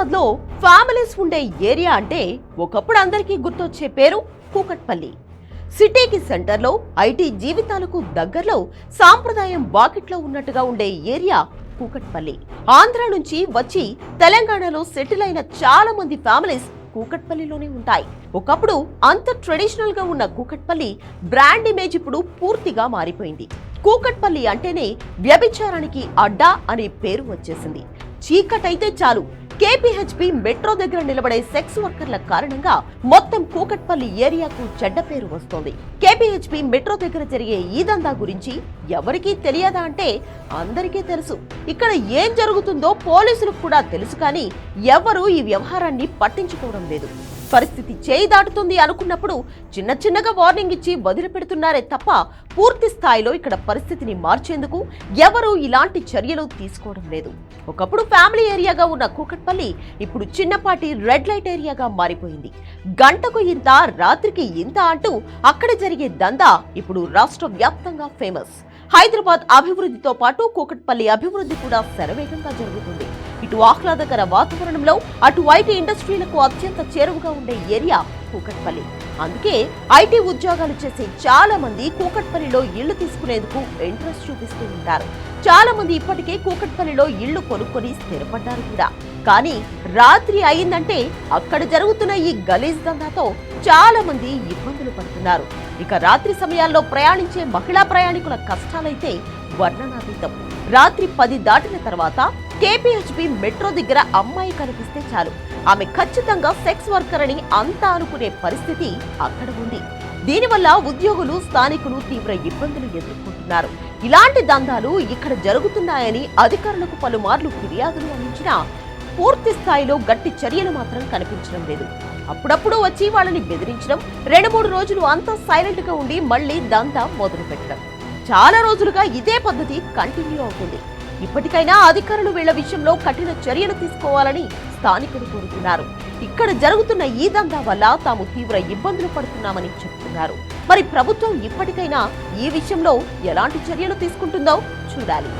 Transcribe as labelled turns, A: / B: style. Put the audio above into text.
A: సిటీలో ఫ్యామిలీస్ ఉండే ఏరియా అంటే ఒకప్పుడు అందరికీ గుర్తొచ్చే పేరు కూకట్పల్లి. సిటీకి సెంటర్లో ఐటీ జీవితాలకు దగ్గరలో సాంప్రదాయం వాకిట్లో ఉన్నట్టుగా ఉండే ఏరియా కూకట్పల్లి. ఆంధ్ర నుంచి వచ్చి తెలంగాణలో సెటిల్ అయిన చాలా మంది ఫ్యామిలీస్ కూకట్పల్లిలోనే ఉంటాయి. ఒకప్పుడు అంత ట్రెడిషనల్గా ఉన్న కూకట్పల్లి బ్రాండ్ ఇమేజ్ ఇప్పుడు పూర్తిగా మారిపోయింది. కూకట్పల్లి అంటేనే వ్యభిచారానికి అడ్డా అనే పేరు వచ్చేసింది. చీకటైతే చాలు కేపీహెచ్పి మెట్రో దగ్గర నిలబడే సెక్స్ వర్కర్ల కారణంగా మొత్తం కూకట్పల్లి ఏరియాకు చెడ్డ పేరు వస్తోంది. కేపీహెచ్పి మెట్రో దగ్గర జరిగే ఈ దందా గురించి ఎవరికీ తెలియదా అంటే అందరికీ తెలుసు. ఇక్కడ ఏం జరుగుతుందో పోలీసులకు కూడా తెలుసు కానీ ఎవరూ ఈ వ్యవహారాన్ని పట్టించుకోవడం లేదు. పరిస్థితి చేయి దాటుతుంది అనుకున్నప్పుడు చిన్న చిన్నగా వార్నింగ్ ఇచ్చి వదిలిపెడుతున్నారే తప్ప పూర్తి స్థాయిలో ఇక్కడ పరిస్థితిని మార్చేందుకు ఎవరూ ఇలాంటి చర్యలు తీసుకోవడం లేదు. ఒకప్పుడు ఫ్యామిలీ ఏరియాగా ఉన్న కూకట్పల్లి ఇప్పుడు చిన్నపాటి రెడ్ లైట్ ఏరియాగా మారిపోయింది. గంటకు ఇంత రాత్రికి ఇంత అంటూ అక్కడ జరిగే దందా ఇప్పుడు రాష్ట్ర వ్యాప్తంగా ఫేమస్. హైదరాబాద్ అభివృద్ధితో పాటు కూకట్పల్లి అభివృద్ధి కూడా శరవేగంగా జరుగుతుంది. ఇటు ఆహ్లాదకర వాతావరణంలో అటు ఐటీ ఇండస్ట్రీలకు అత్యంత చేరువగా ఉండే ఏరియా కూకట్పల్లి. అందుకే ఐటీ ఉద్యోగాలు చేసే చాలా మంది కూకట్పల్లిలో ఇళ్ళు తీసుకునేందుకు ఇంట్రెస్ట్ చూపిస్తూ ఉంటారు. చాలా మంది ఇప్పటికే కూకట్పల్లిలో ఇళ్ళు కొనుక్కొని స్థిరపడ్డారు కూడా. కానీ రాత్రి అయిందంటే అక్కడ జరుగుతున్న ఈ గలీజ్ దందాతో చాలా మంది ఇబ్బందులు పడుతున్నారు. ఇక రాత్రి సమయాల్లో ప్రయాణించే మహిళా ప్రయాణికుల కష్టాలైతే వర్ణనాతీతం. రాత్రి పది దాటిన తర్వాత కేపీహెచ్బి మెట్రో దగ్గర అమ్మాయి కనిపిస్తే చాలు. ఆమె ఖచ్చితంగా సెక్స్ వర్కర్ అని అంతా అనుకునే పరిస్థితి అక్కడ ఉంది. దీనివల్ల ఉద్యోగులు స్థానికులు తీవ్ర ఇబ్బందులు ఎదుర్కొంటున్నారు. ఇలాంటి దందాలు ఇక్కడ జరుగుతున్నాయని అధికారులకు పలుమార్లు ఫిర్యాదులు అందించినా పూర్తి స్థాయిలో గట్టి చర్యలు మాత్రం కనిపించడం లేదు. అప్పుడప్పుడు వచ్చి వాళ్ళని బెదిరించడం రెండు మూడు రోజులు అంతా సైలెంట్గా ఉండి మళ్ళీ దంతా మొదలు పెట్టడం చాలా రోజులుగా ఇదే పద్ధతి కంటిన్యూ అవుతుంది. ఇప్పటికైనా అధికారులు వీళ్ళ విషయంలో కఠిన చర్యలు తీసుకోవాలని స్థానికులు కోరుతున్నారు. ఇక్కడ జరుగుతున్న ఈ దందా వల్ల తాము తీవ్ర ఇబ్బందులు పడుతున్నామని చెప్తున్నారు. మరి ప్రభుత్వం ఇప్పటికైనా ఈ విషయంలో ఎలాంటి చర్యలు తీసుకుంటుందో చూడాలి.